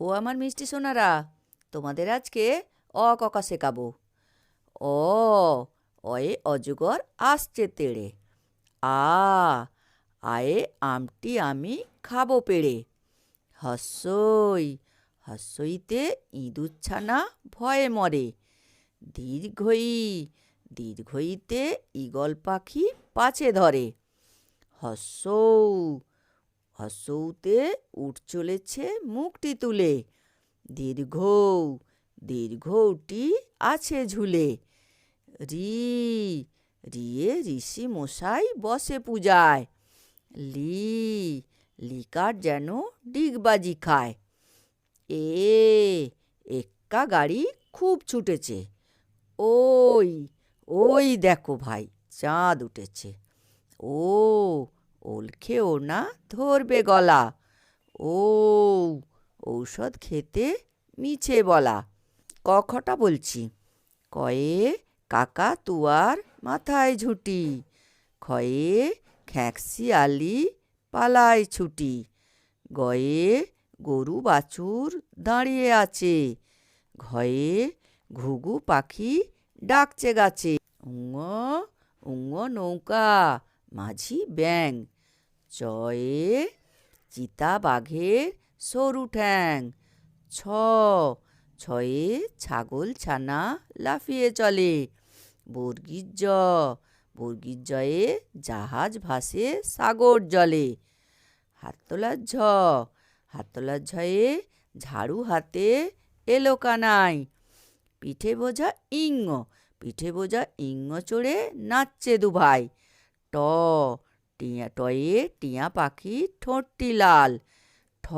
ও আমার মিষ্টি সোনারা, তোমাদের আজকে অ ককা শেখাবো। অ অয়ে অজগর আসছে তেড়ে। আ, আয়ে আমটি আমি খাব পেড়ে। হস্যই, হস্যইতে ইঁদুর ছানা ভয়ে মরে। দীর্ঘই, দীর্ঘইতে ঈগল পাখি পাছে ধরে। হস্যৌ হস্যৌতে উঠ চলেছে মুখটি তুলে। দীর্ঘ দীর্ঘটি আছে ঝুলে। রি, রিয়ে ঋষি মশাই বসে পূজায়। লি, লিকার যেন ডিগবাজি খায়। এ, এক্কা গাড়ি খুব ছুটেছে। ওই ওই দেখো ভাই, চাঁদ উঠেছে। ও ওলখে না ধরবে গলা। ও ঔষধ খেতে মিছে বলা। কখটা বলছি? কয়ে কাকা তুয়ার মাথায় ঝুটি। খয়ে খ্যাঁকসি আলি পালায় ছুটি। গয়ে গরু বাছুর দাঁড়িয়ে আছে। ঘয়ে ঘুঘু পাখি ডাকছে গাছে। উঙ উঙ নৌকা। মাঝি ব্যাং চয়ে চিতা বাঘের সরু ঠ্যাং। ছ, ছয়ে ছাগল ছানা লাফিয়ে চলে। বর্গির জ বর্গির জয়ে জাহাজ ভাসে সাগর জলে। হাততলার ঝ, হাততলার ঝয়ে ঝাড়ু হাতে এলো কানাই। পিঠে বোঝা ইঙ্গ, পিঠে বোঝা ইঙ্গ চড়ে নাচছে দুভাই। ট, টিয়া, টয়ে টিয়া পাখি ঠোঁটটি লাল। ঠ,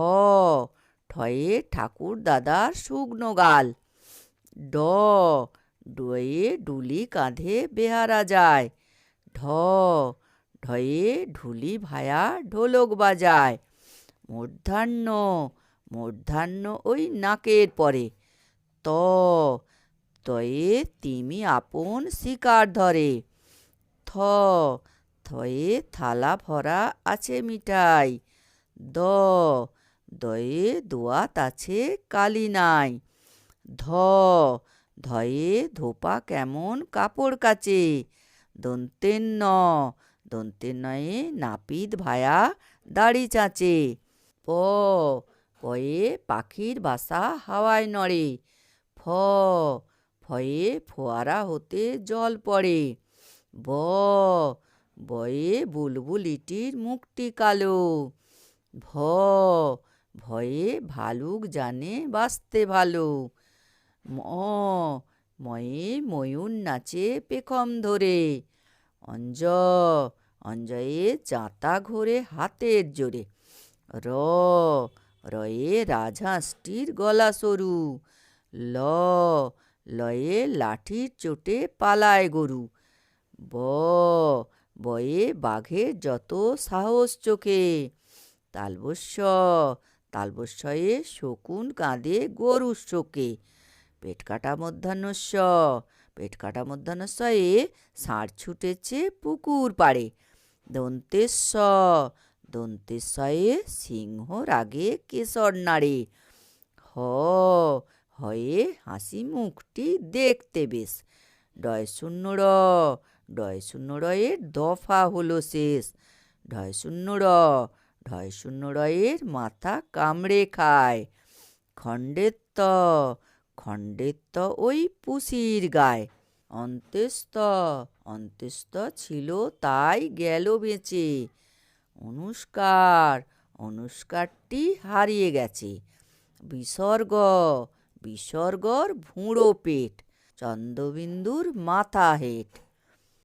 ঠয়ে ঠাকুর দাদার শুকনো গাল। ড, ডয়ে ডুলি কাঁধে বেহারা যায়। ঢ, ঢয়ে ঢুলি ভায়া ঢোলক বাজায়। মূর্ধান্য মূর্ধান্য ওই নাকের পরে। ত, তয়ে তিমি আপন শিকার ধরে। থ থয়ে থালা ভরা আছে মিঠাই দ, দয়ে দোয়াত আছে কালি নাই। ধ, ধয়ে ধোপা কেমন কাপড় কাচে। দন্তেন ন দন্তের নয়ে নাপিত ভায়া দাড়ি চাঁচে। প, পয়ে পাখির বাসা হাওয়ায় নড়ে। ফ, ফয়ে ফোয়ারা হতে জল পড়ে। ব বয়ে বুলবুলিটির মুখটি কালো। ভ ভয়ে ভালুক জানে বাঁচতে ভালো। ম ময়ে ময়ূর নাচে পেখম ধরে। অঞ্জ অঞ্জয়ে চাঁতা ঘোরে হাতের জোরে। র রয়ে রাজহাঁসটির গলা সরু। ল লয়ে লাঠির চোটে পালায় গরু। ব বয়ে বাঘের যত সাহস চোখে। তালবস্য, তালবস্যয়ে শকুন কাঁদে গরুর শোকে। পেট কাটা মধ্যাহ্নস্য পেট কাটা মধ্যাহ্নস্যয়ে ষাঁড় ছুটেছে পুকুর পাড়ে। দন্তেশ্ব দন্তেশ্বয়ে সিংহ রাগে কেশর নাড়ে। হ, হয়ে হাসি মুখটি দেখতে বেশ। ডয় শূন্য র ডয় শূন্য রয়ের দফা হলো শেষ। ঢয় শূন্য র, ঢয় শূন্য রয়ের মাথা কামড়ে খায়। খণ্ডের ত খণ্ডের ত ওই পুষির গায়। অন্ত্যেস্ত অন্ত্যেস্ত ছিল তাই গেল বেঁচে। অনুষ্কার, অনুষ্কারটি হারিয়ে গেছে। বিসর্গ, বিসর্গর ভুঁড়ো পেট, চন্দ্রবিন্দুর মাথা হেট।